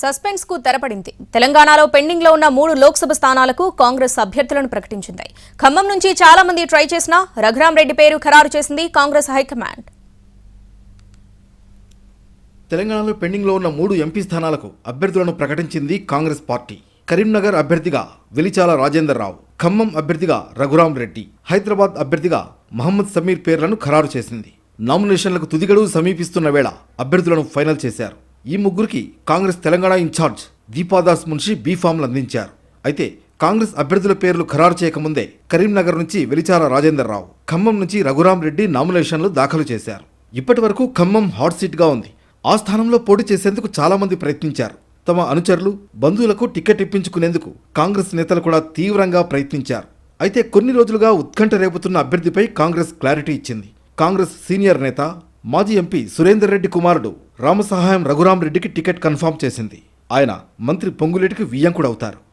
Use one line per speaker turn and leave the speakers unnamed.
సస్పెన్స్కు తెరపడింది. తెలంగాణలో పెండింగ్లో ఉన్న మూడు లోక్సభ స్థానాలకు కాంగ్రెస్ అభ్యర్థులను ప్రకటించింది. ఖమ్మం నుంచి చాలా మంది ట్రై చేసినా రఘురాం రెడ్డి పేరు ఖరారు చేసింది కాంగ్రెస్ హైకమాండ్.
తెలంగాణలో పెండింగ్లో ఉన్న మూడు ఎంపీ స్థానాలకు అభ్యర్థులను ప్రకటించింది కాంగ్రెస్ పార్టీ. కరీంనగర్ అభ్యర్థిగా వెలిచాల రాజేందర్ రావు ఖమ్మం అభ్యర్థిగా రఘురాం రెడ్డి హైదరాబాద్ అభ్యర్థిగా మహమ్మద్ సమీర్ పేర్లను ఖరారు చేసింది. నామినేషన్లకు తుదిగడు సమీపిస్తున్న వేళ అభ్యర్థులను ఫైనల్ చేశారు. ఈ ముగ్గురికి కాంగ్రెస్ తెలంగాణ ఇన్ఛార్జ్ దీపాదాస్ మున్షి బీఫామ్లు అందించారు. అయితే కాంగ్రెస్ అభ్యర్థుల పేర్లు ఖరారు చేయకముందే కరీంనగర్ నుంచి వెలిచార రాజేందర్ రావు ఖమ్మం నుంచి రఘురాం రెడ్డి నామినేషన్లు దాఖలు చేశారు. ఇప్పటి వరకు ఖమ్మం హాట్ సీట్గా ఉంది. ఆ స్థానంలో పోటీ చేసేందుకు చాలామంది ప్రయత్నించారు. తమ అనుచరులు బంధువులకు టికెట్ ఇప్పించుకునేందుకు కాంగ్రెస్ నేతలు కూడా తీవ్రంగా ప్రయత్నించారు. అయితే కొన్ని రోజులుగా ఉత్కంఠ రేపుతున్న అభ్యర్థిపై కాంగ్రెస్ క్లారిటీ ఇచ్చింది. కాంగ్రెస్ సీనియర్ నేత మాజీ ఎంపీ సురేందర్ రెడ్డి కుమారుడు రామసహాయం రఘురాం రెడ్డికి టికెట్ కన్ఫర్మ్ చేసింది. ఆయన మంత్రి పొంగులేటికి వియ్యంకుడవుతారు.